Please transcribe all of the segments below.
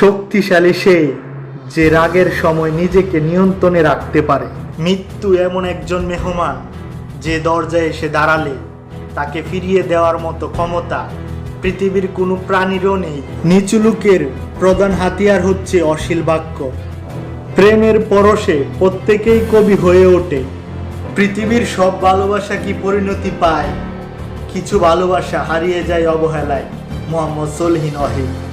শক্তিশালী সে যে রাগের সময় নিজেকে নিয়ন্ত্রণে রাখতে পারে। মৃত্যু এমন একজন মেহমান যে দরজায় এসে দাঁড়ালে তাকে ফিরিয়ে দেওয়ার মতো ক্ষমতা পৃথিবীর কোনো প্রাণীরও নেই। নিচু লোকের প্রধান হাতিয়ার হচ্ছে অশীল বাক্য। প্রেমের পরশে প্রত্যেকেই কবি হয়ে ওঠে। পৃথিবীর সব ভালোবাসা কি পরিণতি পায়? কিছু ভালোবাসা হারিয়ে যায় অবহেলায়। মোহাম্মদ সলহিন অহিদ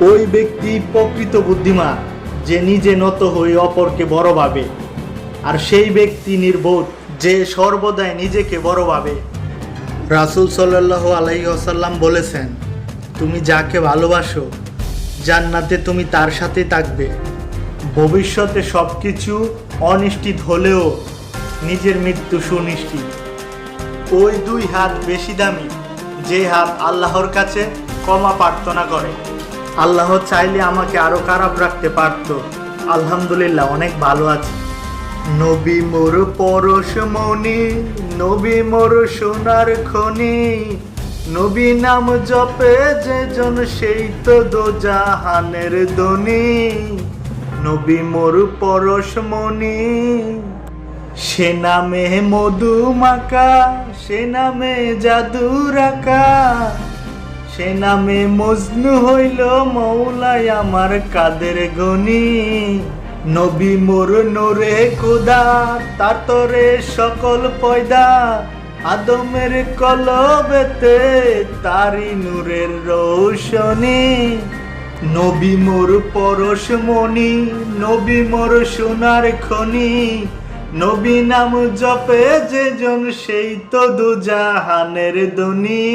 ওই ব্যক্তি প্রকৃত বুদ্ধিমান, যে নিজে নত হয়ে অপরকে বড় ভাবে। আর সেই ব্যক্তি নির্বোধ, যে সর্বদাই নিজেকে বড় ভাবে। রাসুল সাল্লাহ আলাইহি বলেছেন, তুমি যাকে ভালোবাসো, জান্নাতে তুমি তার সাথে থাকবে। ভবিষ্যতে সব কিছু অনিশ্চিত হলেও নিজের মৃত্যু সুনিশ্চিত। ওই দুই হাত বেশি দামি, যে হাত আল্লাহর কাছে ক্ষমা প্রার্থনা করে। আল্লাহ চাইলে আমাকে আরও খারাপ রাখতে পারত। আলহামদুলিল্লাহ, অনেক ভালো আছে। নবী মোর পরশ মনি নবী মোর সোনার খনি। নবী নাম জপে যে জন সেই তো দো জাহানের দনি নবী মোর পরশ মনি সে নামে মধু মাকা সে নামে জাদু রাখা সে নামে মজনু হইল মৌলাই আমার কাদের গনি। নবী মোর নোরে কুদা, তার তরে সকল পয়দা। আদমের কলবেতে তারি নূরের রৌশনী। নবী মোর পরশ মণি, নবী মোর সোনার খনি। নবী নাম জপে যে জন সেই তো দু জাহানের দনি